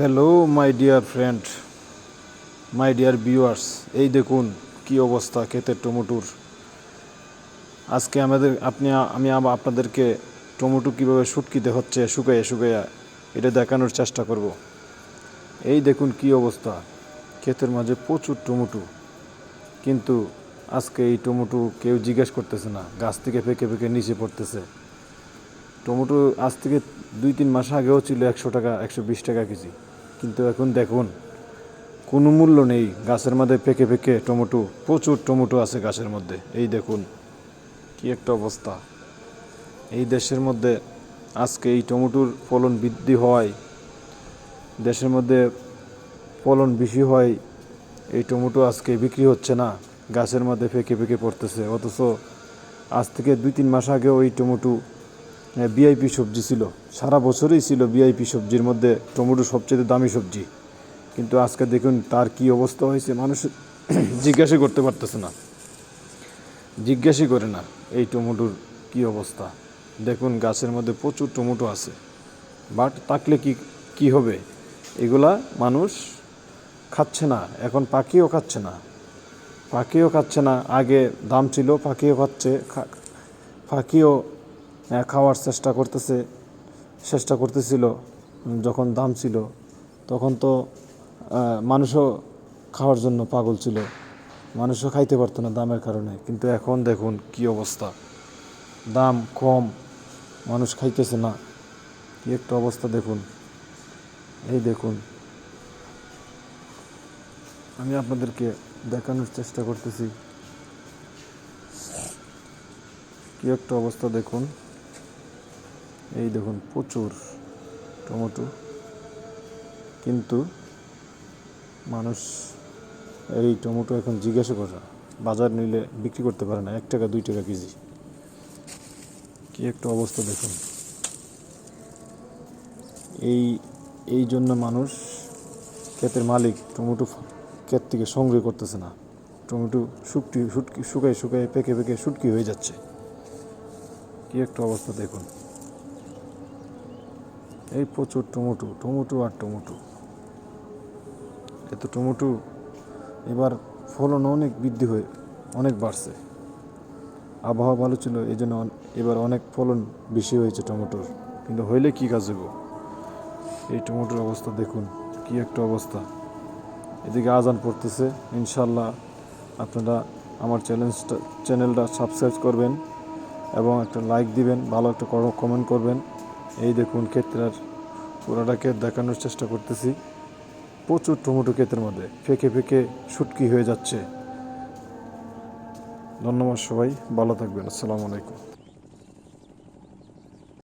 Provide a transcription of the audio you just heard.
Hello my dear friend my dear viewers এই দেখুন, কি অবস্থা ক্ষেতের টমেটোর। আজকে আমাদের, আপনি আমি, আপনাদেরকে টমেটো কীভাবে শুটকিতে হচ্ছে, শুকাইয়া শুকাইয়া এটা দেখানোর চেষ্টা করব। এই দেখুন, কি অবস্থা। ক্ষেতের মাঝে প্রচুর টমেটো। কিন্তু আজকে এই টমেটো কেউ জিজ্ঞেস করতেছে না। গাছ থেকে ফেঁকে ফেঁকে নিচে পড়তেছে। টমেটো আজ থেকে দুই তিন মাস আগেও ছিল একশো টাকা, একশো বিশ টাকা কেজি। কিন্তু এখন দেখুন, কোনো মূল্য নেই গাছের মধ্যে পেকে পেকে টমেটো, প্রচুর টমেটো আছে গাছের মধ্যে। এই দেখুন, কি একটা অবস্থা। এই দেশের মধ্যে আজকে এই টমেটোর ফলন বৃদ্ধি হয়, দেশের মধ্যে ফলন বেশি হয়, এই টমেটো আজকে বিক্রি হচ্ছে না, গাছের মধ্যে ফেঁকে ফেঁকে পড়তেছে। অথচ আজ থেকে দুই তিন মাস আগে ওই টমেটো বিআইপি সবজি ছিল। সারা বছরই ছিল বিআইপি সবজির মধ্যে টমেটো সবচেয়ে দামি সবজি। কিন্তু আজকে দেখুন তার কি অবস্থা হয়েছে, মানুষ জিজ্ঞাসা করতে পারতেছে না। জিজ্ঞাসা করে না এই টমেটোর কি অবস্থা। দেখুন গাছের মধ্যে প্রচুর টমেটো আছে। বাট থাকলে কি কি হবে? এগুলা মানুষ খাচ্ছে না, এখন পাখিও খাচ্ছে না। পাখিও খাচ্ছে না, আগে দাম ছিল, পাখিও খাচ্ছে পাখিও খাওয়ার চেষ্টা করতেছে, চেষ্টা করতেছিল যখন দাম ছিল, তখন তো মানুষও খাওয়ার জন্য পাগল ছিল। মানুষও খাইতে পারতো না দামের কারণে। কিন্তু এখন দেখুন কি অবস্থা। দাম কম, মানুষ খাইতেছে না। কি একটা অবস্থা দেখুন। এই দেখুন। আমি আপনাদেরকে দেখানোর চেষ্টা করতেছি। কি একটা অবস্থা দেখুন। এই দেখুন, প্রচুর টমেটো। কিন্তু মানুষ এই টমেটো এখন জিজ্ঞাসা করে, বাজার নিলে বিক্রি করতে পারে না, এক টাকা, দুই টাকা কেজি। কি একটা অবস্থা দেখুন। এই এই জন্য মানুষ ক্ষেতের মালিক টমেটো ক্ষেত থেকে সংগ্রহ করতেছে না। টমেটো শুকটি শুটকি শুকাই শুকাই পেকে পেকে শুটকি হয়ে যাচ্ছে। কি একটা অবস্থা দেখুন। এই প্রচুর টমেটো টমেটো আর টমেটো। এত টমেটো, এবার ফলন অনেক বৃদ্ধি হয়ে, অনেক বাড়ছে। আবহাওয়া ভালো ছিল, এই জন্য এবার অনেক ফলন বেশি হয়েছে টমেটোর। কিন্তু হইলে কি কাজ হইব এই টমেটোর অবস্থা দেখুন, কি একটা অবস্থা। এদিকে আজান পড়তেছে ইনশাল্লাহ আপনারা আমার চ্যানেলটা চ্যানেলটা সাবস্ক্রাইব করবেন এবং একটা লাইক দিবেন, ভালো একটা কমেন্ট করবেন। এই দেখুন ক্ষেত্রের পুরাটাকে দেখানোর চেষ্টা করতেছি। প্রচুর টমেটো ক্ষেতের মধ্যে ফেঁকে ফেঁকে শুটকি হয়ে যাচ্ছে। ধন্যবাদ সবাই, ভালো থাকবেন, আসসালামু আলাইকুম।